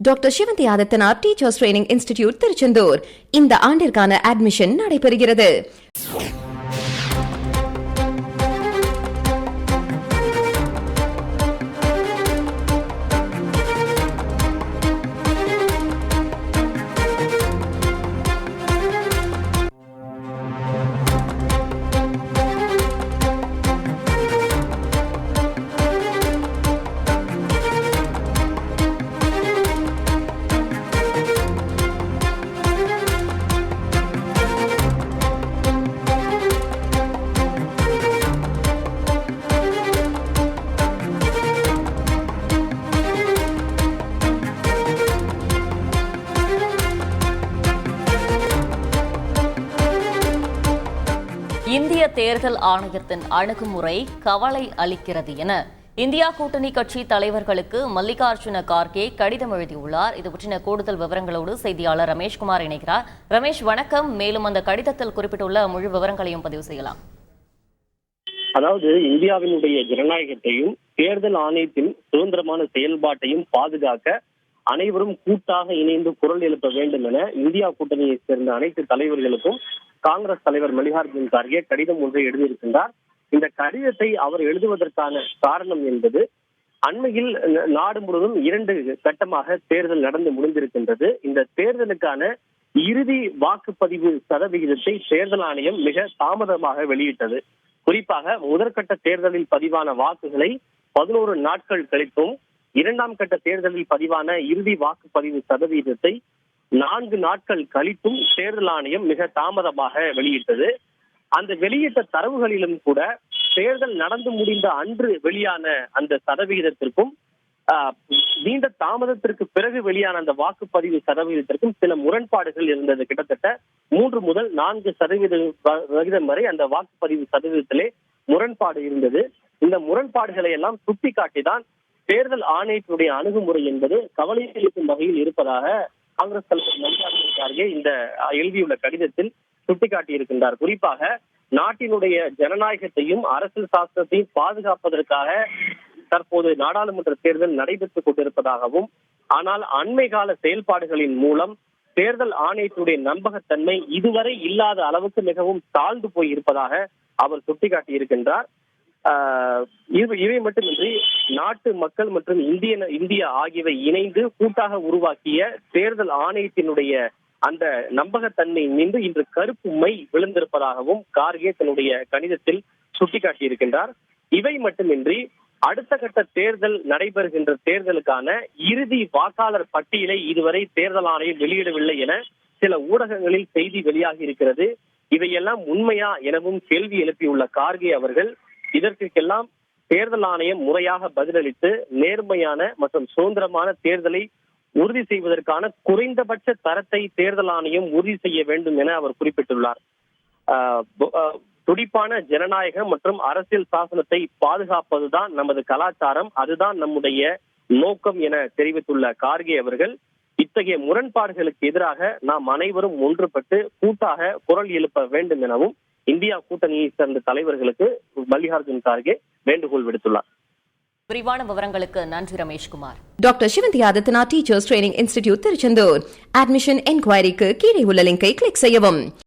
Doctor Sivanthi Adithanar teachers training institute Tiruchendur இந்த ஆண்டிற்கான admission நடைபெறுகிறது. இந்திய தேர்தல் ஆணையத்தின் அணுகுமுறை கவலை அளிக்கிறது என இந்தியா கூட்டணி கட்சி தலைவர்களுக்கு மல்லிகார்ஜுன கார்கே கடிதம் எழுதியுள்ளார். இது பற்றின கூடுதல் விவரங்களோடு செய்தியாளர் ரமேஷ்குமார் இணைகிறார். ரமேஷ் வணக்கம். மேலும் அந்த கடிதத்தில் குறிப்பிட்டுள்ள முழு விவரங்களையும் பதிவு செய்யலாம். அதாவது இந்தியாவினுடைய ஜனநாயகத்தையும் தேர்தல் ஆணையத்தின் சுதந்திரமான செயல்பாட்டையும் பாதுகாக்க அனைவரும் கூட்டாக இணைந்து குரல் எழுப்ப வேண்டும் என இந்தியா கூட்டணியை சேர்ந்த அனைத்து தலைவர்களுக்கும் காங்கிரஸ் தலைவர் மல்லிகார்ஜுன் கார்கே கடிதம் ஒன்றை எழுதியிருக்கின்றார். இந்த கடிதத்தை அவர் எழுதுவதற்கான காரணம் என்பது அண்மையில் நாடு முழுவதும் இரண்டு கட்டமாக தேர்தல் நடந்து முடிந்திருக்கின்றது. இந்த தேர்தலுக்கான இறுதி வாக்குப்பதிவு சதவிகிதத்தை தேர்தல் ஆணையம் மிக தாமதமாக வெளியிட்டது. குறிப்பாக முதற்கட்ட தேர்தலில் பதிவான வாக்குகளை பதினோரு நாட்கள் கழித்தும் இரண்டாம் கட்ட தேர்தலில் பதிவான இறுதி வாக்குப்பதிவு சதவீதத்தை நான்கு நாட்கள் கழித்தும் தேர்தல் ஆணையம் மிக தாமதமாக வெளியிட்டது. அந்த வெளியிட்ட தரவுகளிலும் கூட தேர்தல் நடந்து முடிந்த அன்று வெளியான அந்த சதவிகிதத்திற்கும் ஆஹ், நீண்ட தாமதத்திற்கு பிறகு வெளியான அந்த வாக்குப்பதிவு சதவீதத்திற்கும் சில முரண்பாடுகள் இருந்தது. கிட்டத்தட்ட மூன்று முதல் நான்கு சதவீத விகிதம் வரை அந்த வாக்குப்பதிவு சதவீதத்திலே முரண்பாடு இருந்தது. இந்த முரண்பாடுகளை எல்லாம் சுட்டிக்காட்டிதான் தேர்தல் ஆணையத்தினுடைய அணுகுமுறை என்பது கவலை அளிக்கும் வகையில் இருப்பதாக காங்கிரஸ் தலைவர் மல்லிகார்ஜுன கார்கே இந்த எழுதியுள்ள கடிதத்தில் சுட்டிக்காட்டியிருக்கின்றார். குறிப்பாக நாட்டினுடைய ஜனநாயகத்தையும் அரசியல் சாஸ்திரத்தையும் பாதுகாப்பதற்காக தற்போது நாடாளுமன்ற தேர்தல் நடைபெற்றுக் கொண்டிருப்பதாகவும் ஆனால் அண்மை கால செயல்பாடுகளின் மூலம் தேர்தல் ஆணையத்துடைய நம்பகத்தன்மை இதுவரை இல்லாத அளவுக்கு மிகவும் தாழ்ந்து போய் இருப்பதாக அவர் சுட்டிக்காட்டி இருக்கின்றார் இவை மட்டுமின்றி நாட்டு மக்கள் மற்றும் இந்திய இந்தியா ஆகியவை இணைந்து கூட்டாக உருவாக்கிய தேர்தல் ஆணையத்தினுடைய அந்த நம்பகத்தன்மை மீது இன்று கருப்பு மை விழுந்திருப்பதாகவும் கார்கே தன்னுடைய கணிதத்தில் சுட்டிக்காட்டி இருக்கின்றார் இவை மட்டுமின்றி அடுத்த கட்ட தேர்தல் நடைபெறுகின்ற தேர்தலுக்கான இறுதி வாக்காளர் பட்டியலை இதுவரை தேர்தல் ஆணையம் வெளியிடவில்லை என சில ஊடகங்களில் செய்தி வெளியாகி இருக்கிறது இவையெல்லாம் உண்மையா எனவும் கேள்வி எழுப்பியுள்ள கார்கே அவர்கள் இதற்கெல்லாம் தேர்தல் ஆணையம் முறையாக பதிலளித்து நேர்மையான மற்றும் சுதந்திரமான தேர்தலை உறுதி செய்வதற்கான குறைந்தபட்ச தரத்தை தேர்தல் ஆணையம் உறுதி செய்ய வேண்டும் என அவர் குறிப்பிட்டுள்ளார். துடிப்பான ஜனநாயகம் மற்றும் அரசியல் சாசனத்தை பாதுகாப்பதுதான் நமது கலாச்சாரம் அதுதான் நம்முடைய நோக்கம் என தெரிவித்துள்ள கார்கே அவர்கள் இத்தகைய முரண்பாடுகளுக்கு எதிராக நாம் அனைவரும் ஒன்றுபட்டு கூட்டாக குரல் எழுப்ப வேண்டும் எனவும் இந்தியா கூட்டணியை சேர்ந்த தலைவர்களுக்கு மல்லிகார்ஜுன் கார்கே வேண்டுகோள் விடுத்துள்ளார். விரிவான விவரங்களுக்கு நன்றி Rameshkumar. Doctor Sivanthi Adithanar teachers training institute Tiruchendur. Admission என்கொயரிக்கு கீழே உள்ள லிங்கை கிளிக் செய்யவும்.